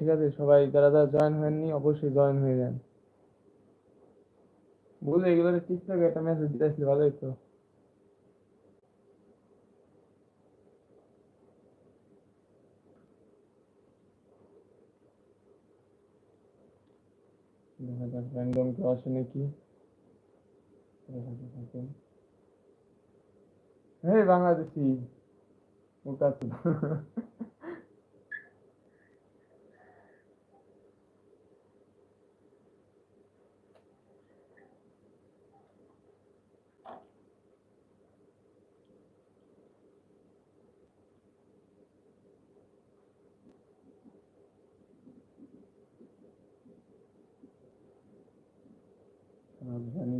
ঠিক আছে, সবাই যারা যারা জয়েন হয়নি অবশ্যই জয়েন হয়ে যান। বলে এগুলো টিকটকে একটা মেসেজ দিয়ে আসলে ভালো হতো। দেখা যাক কেউ আসে নাকি? হ্যাঁ বাংলাদেশি।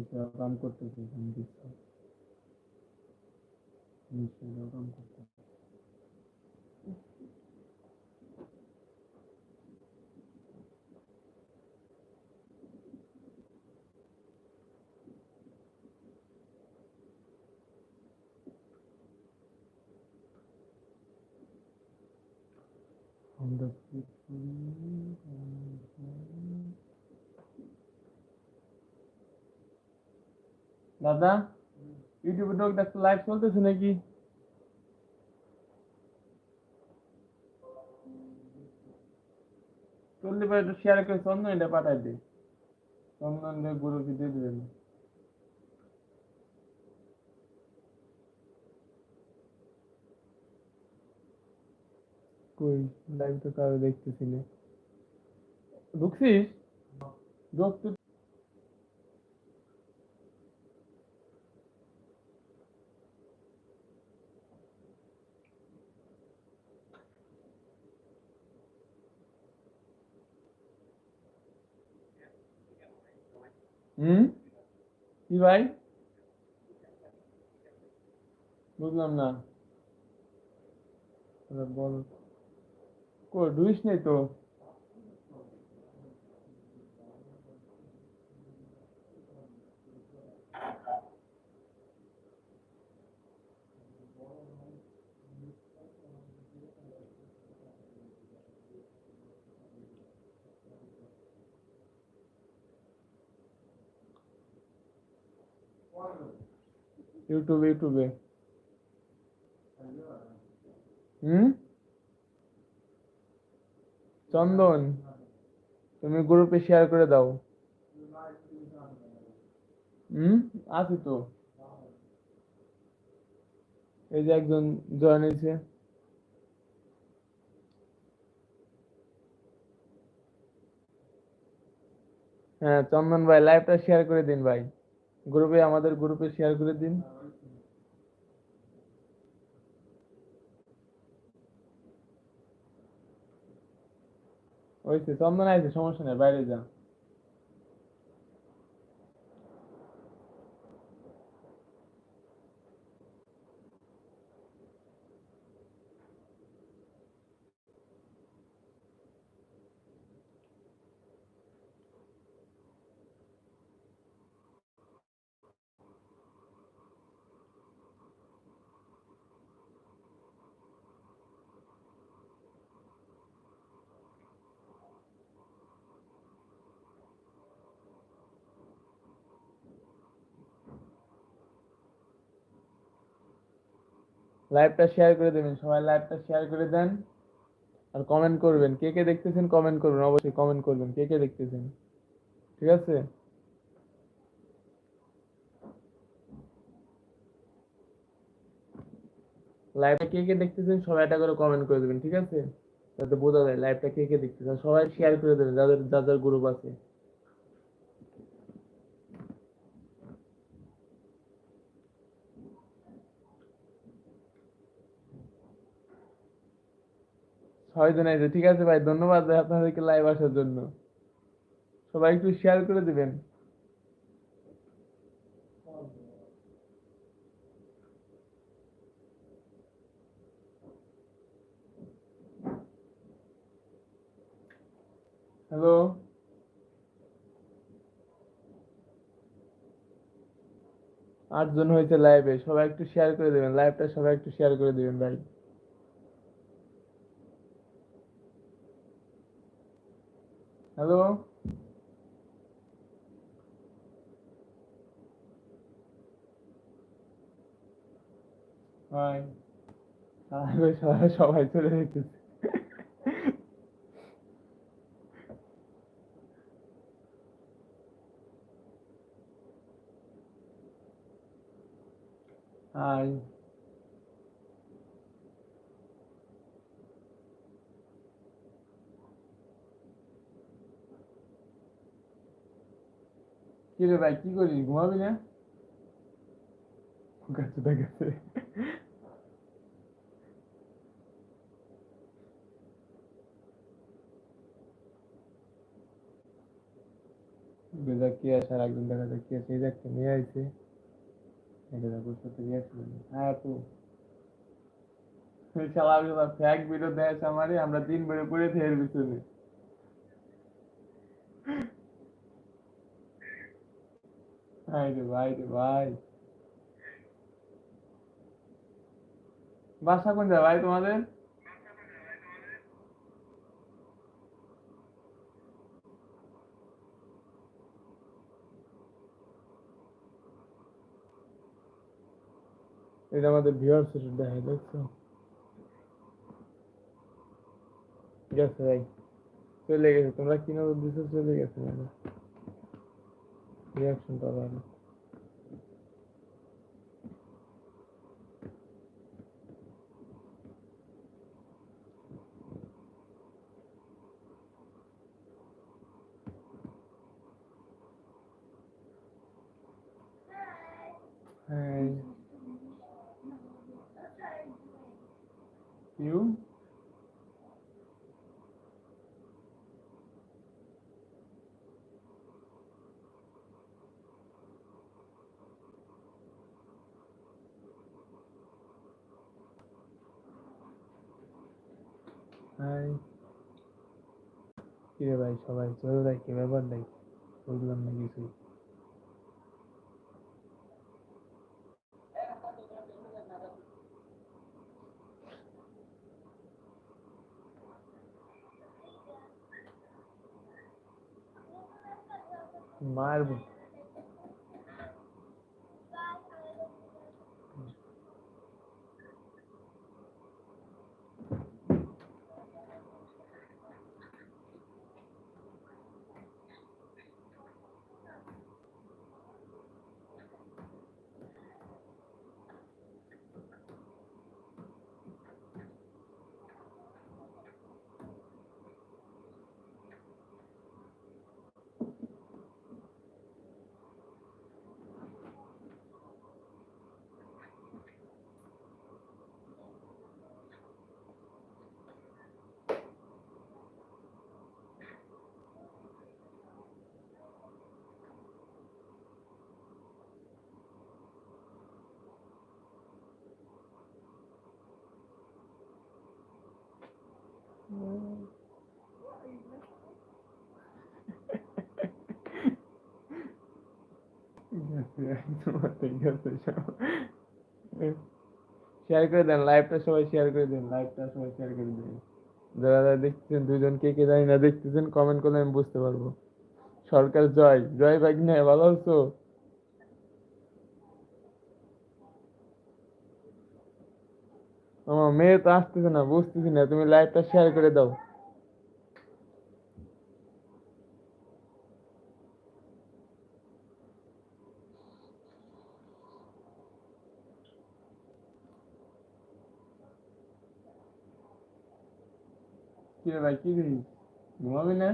রাজধানী সেবা কাম করতেছে সন্দীপ সেবা কাম করতেছে On the দাদা ইউটিউবে ঢোক দেখতে লাইভ চলতেছে নাকি? চললে পরে একটু শেয়ার করে চন্দন এটা পাঠাই দে। চন্দন গুরুকে দিয়ে দিবেন। কই লাইভ তো কারও দেখতেছি না। ঢুকছিস? ঢুকতে হুম কি ভাই বুঝলাম না বল কই ডুইস নেই তো ইউটিউবে ইউটিউবে। হুম? চন্দন, তুমি গ্রুপে শেয়ার করে দাও। হুম? আছি তো। এই যে একজন জয়েন হয়েছে। হ্যাঁ চন্দন ভাই লাইভটা শেয়ার করে দিন ভাই। গ্রুপে আমাদের গ্রুপে শেয়ার করে দিন। ওইছে চন্দন আইছে সমস্যা নেই বাইরে যা লাইভটা শেয়ার করে দেবেন, সবাই লাইভটা শেয়ার করে দেন আর কমেন্ট করবেন। কে কে দেখতেছেন কমেন্ট করবেন, অবশ্যই কমেন্ট করবেন, কে কে দেখতেছেন। ঠিক আছে? লাইভটা কে কে দেখতেছেন, সবাই একটা করে কমেন্ট করে দেবেন, ঠিক আছে? যাতে বোঝা যায় লাইভটা কে কে দেখতেছেন, সবাই শেয়ার করে দেবেন, যাদের যাদের গ্রুপ আছে। ছয় জন আছে ঠিক আছে ভাই, ধন্যবাদ ভাই আপনাদেরকে লাইভ আসার জন্য। সবাই একটু শেয়ার করে দিবেন। হ্যালো আটজন হয়েছে লাইভে সবাই একটু শেয়ার করে দেবেন। লাইভটা সবাই একটু শেয়ার করে দিবেন ভাই। হ্যালো? হাই সবাই চলে যেতেছে। হাই। কি রে ভাই কি করিস ঘুমাবি না? গেছে গেছে। বেজা কি আছে আর একজন দেখা যায় কি আছে এই যে একটা মেয়ে আইছে। এটা দেখো সাথে রিয়াকশন হ্যাঁ তো। শালা ফ্যাক ভিডিও দেয় আমারে আমরা তিন বেড়ে পড়ে ফের পিছনে। ভাই রে ভাই রে ভাই বাসা কোন যায় ভাই তোমাদের এটা আমাদের ভিউয়ার্স দেখে দেখছ গেছে ভাই চলে গেছে তোমরা কি নজর দিছো চলে গেছে মানে রিয়াকশন পাবা না Hi. You? হাই কিরে ভাই সবাই চলে যায় কি ব্যাপার নাই বুঝলাম না কিছুই। মারবো। শেয়ার করে দেন লাইভটা সবাই শেয়ার করে দেন লাইভটা সবাই শেয়ার করে দেন। যারা যারা দেখতেছেন দুজন কে কে জানি না দেখতেছেন কমেন্ট করলে আমি বুঝতে পারব। সরকার জয় জয় ভাগ্নে ভালো আছো? আমার মেয়ে তো আসতেছে না, বুঝতেছি না, তুমি লাইভটা শেয়ার করে দাও। কি রে ভাই, কি করিস ঘুমাবি না?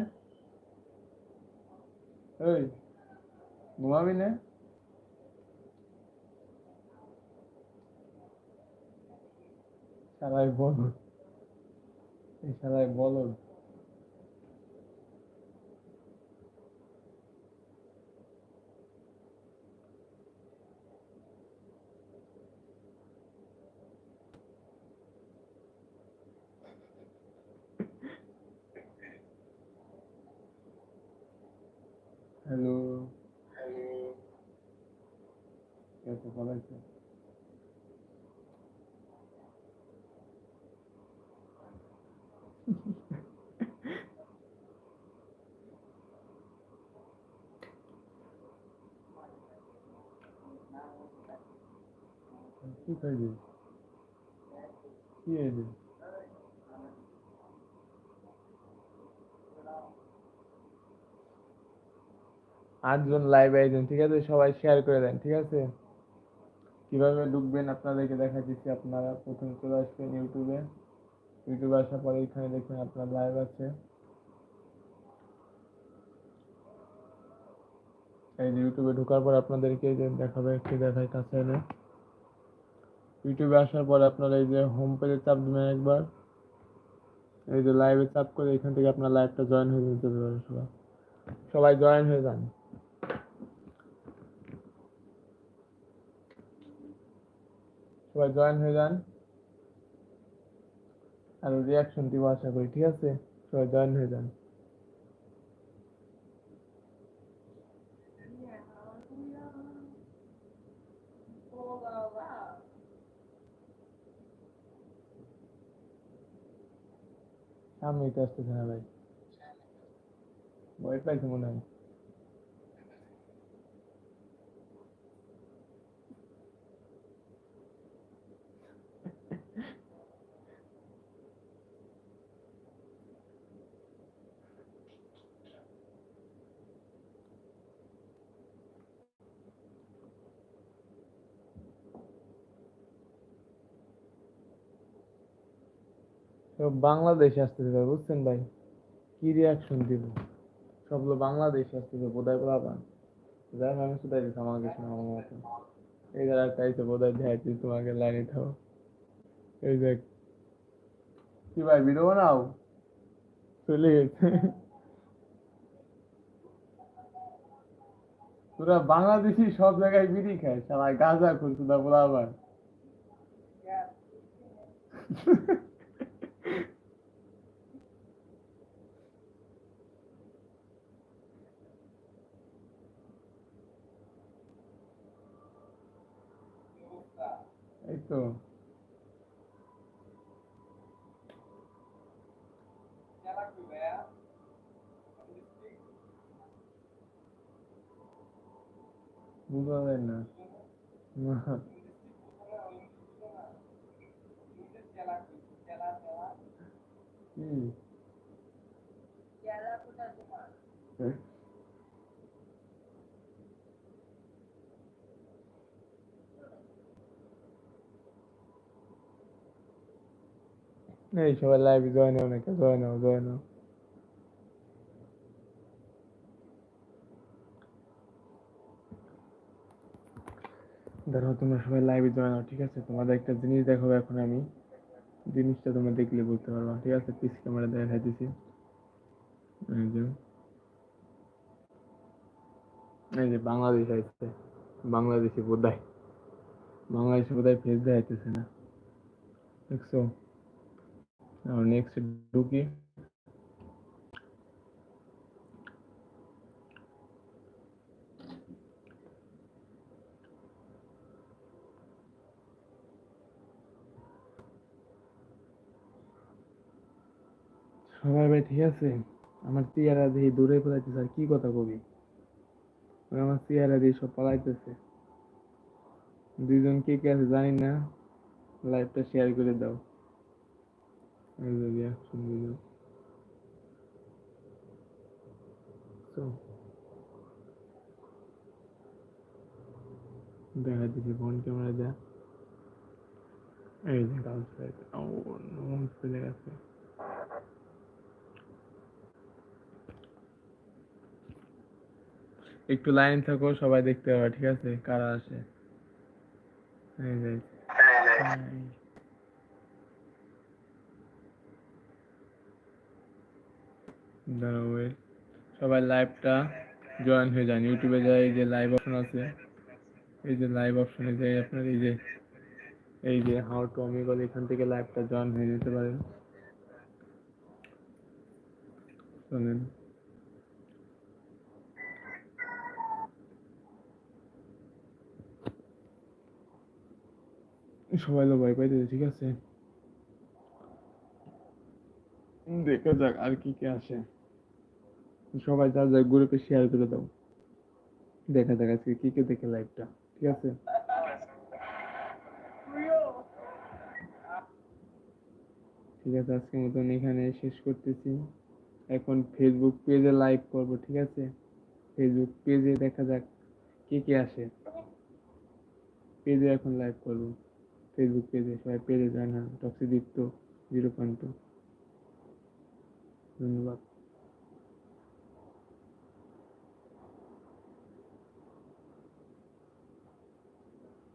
ওই ঘুমাবি না? শালায় বল, এই শালায় বলো। Hello. Hello. Yeah, so far, like that. Who is it? Who is it? আটজন লাইভ আইছেন ঠিক আছে? সবাই শেয়ার করে দেন, ঠিক আছে? কীভাবে ঢুকবেন? আপনাদেরকে দেখা দিচ্ছি আপনারা প্রথমে চলে আসবেন ইউটিউবে ইউটিউবে আসার পরে এখানে দেখবেন আপনার লাইভ আছে। এই যে ইউটিউবে ঢোকার পর আপনাদেরকে যে দেখাবে একটু দেখায় কাছে এনে ইউটিউবে আসার পর আপনারা এই যে হোম পেজে চাপ দিবেন একবার। এই যে লাইভে চাপ করে এখান থেকে আপনার লাইভটা জয়েন হয়ে যেতে সবাই। সবাই জয়েন হয়ে যান। সবাই জয়েন হয়ে যান আর রিয়াকশন দিব আশা করি ঠিক আছে সবাই জয়েন হয়ে যান সামনেই তো আসতেছে না ভাই ভয় পাইছে মনে হয় সব বাংলাদেশে আসতেছে ভাই বুঝছেন ভাই? কি রিয়াকশন দিব? সব লোক বাংলাদেশে আসতেছে বোধহয় পান যাই হোক, আমি শুধাই আমার কিছু না আমার মতো। এই যারা চাইছে বোধহয় দেখাইছি তোমাকে লাইনে থাও। এই দেখ কি ভাই ভিডিও বানাও? চলে গেছে। তোরা বাংলাদেশি সব জায়গায় বিড়ি খায় সবাই গাঁজা খুঁজছে তা বলা আবার। এই তো বুঝা যায় না না। কি এই সবাই লাইভে জয়েন হও নাকি জয়েন হও জয়েন হও ধরো, তোমরা সবাই লাইভে জয়েন হও, ঠিক আছে? তোমাদের একটা জিনিস দেখাবো এখন আমি। জিনিসটা তোমরা দেখলে বুঝতে পারবা, ঠিক আছে? পিস ক্যামেরা দেখাই দিছি এই যে। বাংলাদেশ আসছে বাংলাদেশি বোধহয় বাংলাদেশি বোধহয় ফেস দেখাইতেছে না। দেখছ? নেক্সট ঢুকি সবাই ভাই ঠিক আছে? আমার চেয়ারা দিয়ে দূরে পড়াইতেছে আর কি কথা কবি? আমার চেয়ারা দিয়ে সব পালাইতেছে। দুইজন কে কে আছে জানি না। লাইভটা শেয়ার করে দাও। এই যে reaction video. So, দেখা দিচ্ছি ফোন ক্যামেরা যা এই যে গাছ ও নোন ফেলে গেছে একটু লাইন থাকো সবাই দেখতে পাবে ঠিক আছে? কারা আসে এই যে। Wait. সবাই লাইভটা জয়েন হয়ে যান। ইউটিউবে যাই, এই যে লাইভ অপশন আছে। এই যে লাইভ অপশনে যাই আপনার, এই যে এই যে হাউ টু অমিগল এখান থেকে লাইভটা জয়েন হয়ে যেতে পারেন। শোনেন। সবাই তো ভয় পাইতেছে, ঠিক আছে? দেখা যাক আর কি কি আসে। সবাই যা যা গ্রুপে শেয়ার করে দাও। দেখা দেখা আজকে কি কে দেখে লাইভটা ঠিক আছে? ঠিক আছে, আজকের মতন এখানে শেষ করতেছি। এখন ফেসবুক পেজে লাইভ করব, ঠিক আছে? ফেসবুক পেজে দেখা যাক কে কে আসে। পেজে এখন লাইভ করব। ফেসবুক পেজে সবাই পেজে জয়েন হন। টক্সিদীপ্ত জিরো পয়েন্ট ধন্যবাদ।